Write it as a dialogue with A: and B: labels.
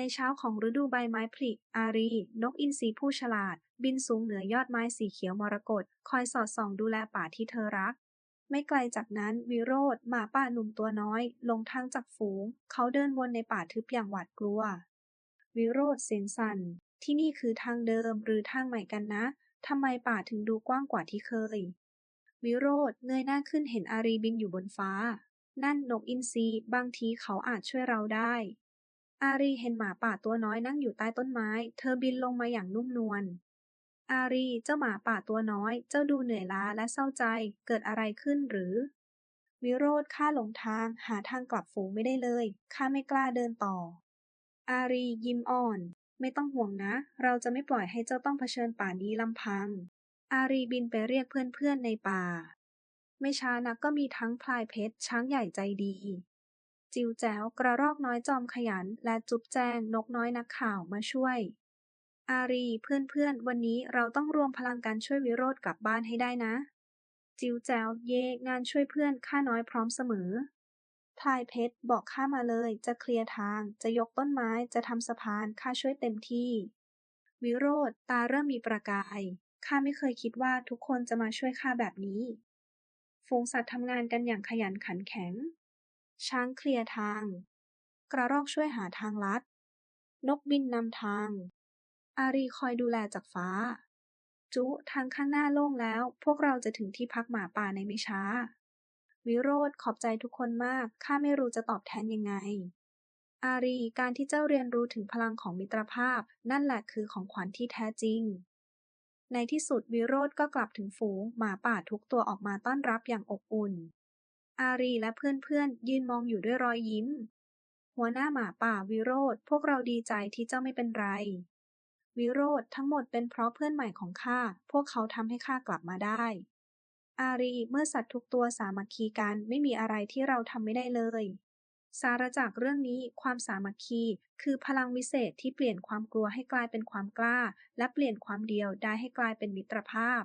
A: ในเช้าของฤดูใบไม้ผลิ อารี นกอินทรีผู้ฉลาด บินสูงเหนือยอดไม้สีเขียวมรกต คอยสอดส่องดูแลป่าที่เธอรัก ไม่ไกลจากนั้นวิโรธหมาป่าหนุ่มตัวน้อย ลงทางจากฝูง เขาเดินวนในป่าทึบอย่างหวาดกลัว วิโรธเสียงสั่น ที่นี่คือทางเดิมหรือทางใหม่กันนะทำไมป่าถึงดูกว้างกว่าที่เคย วิโรธเงยหน้าขึ้นเห็นอารีบินอยู่บนฟ้า นั่นนกอินทรีบางทีเขาอาจช่วยเราได้ อารีเห็นหมาป่าตัวน้อยนั่งอยู่ใต้ต้นไม้ เธอบินลงมาอย่างนุ่มนวล อารี เจ้าหมาป่าตัวน้อย เจ้าดูเหนื่อยล้าและเศร้าใจ เกิดอะไรขึ้นหรือ วิโรธข้าหลงทาง หาทางกลับฝูงไม่ได้เลย ข้าไม่กล้าเดินต่อ อารียิ้มอ่อน ไม่ต้องห่วงนะ เราจะไม่ปล่อยให้เจ้าต้องเผชิญป่านี้ลำพัง อารีบินไปเรียกเพื่อนๆในป่า ไม่ช้านักก็มีทั้งพลายเพชรช้างใหญ่ใจดี จิวแจ๋ว กระรอกน้อยจอมขยัน และจุ๊บแจง นกน้อยนักข่าวมาช่วย อารี เพื่อนๆ วันนี้เราต้องรวมพลังกันช่วยวิโรธกลับบ้านให้ได้นะ จิวแจ๋ว เย่งานช่วยเพื่อน ข้าน้อยพร้อมเสมอพลายเพชรบอกข้ามาเลย จะเคลียร์ทาง จะยกต้นไม้ จะทำสะพาน ข้าช่วยเต็มที่ วิโรธตาเริ่มมีประกาย ข้าไม่เคยคิดว่าทุกคนจะมาช่วยข้าแบบนี้ ฝูงสัตว์ทำงานกันอย่างขยันขันแข็ง ช้างเคลียร์ทาง กระรอกช่วยหาทางลัด นกบินนำทาง อารีคอยดูแลจากฟ้า จุทางข้างหน้าโล่งแล้ว พวกเราจะถึงที่พักหมาป่าในไม่ช้า วิโรธขอบใจทุกคนมาก ข้าไม่รู้จะตอบแทนยังไง อารีการที่เจ้าเรียนรู้ถึงพลังของมิตรภาพ นั่นแหละคือของขวัญที่แท้จริงในที่สุดวิโรธก็กลับถึงฝูงหมาป่าทุกตัวออกมาต้อนรับอย่างอบอุ่น อารีและเพื่อนๆ ยืนมองอยู่ด้วยรอยยิ้ม หัวหน้าหมาป่าวิโรธพวกเราดีใจที่เจ้าไม่เป็นไร วิโรธทั้งหมดเป็นเพราะเพื่อนใหม่ของข้า พวกเขาทำให้ข้ากลับมาได้ อารีเมื่อสัตว์ทุกตัวสามัคคีกันไม่มีอะไรที่เราทำไม่ได้เลย สาระจากเรื่องนี้ความสามัคคี คือพลังวิเศษที่เปลี่ยนความกลัวให้กลายเป็นความกล้า และเปลี่ยนความเดียวได้ให้กลายเป็นมิตรภาพ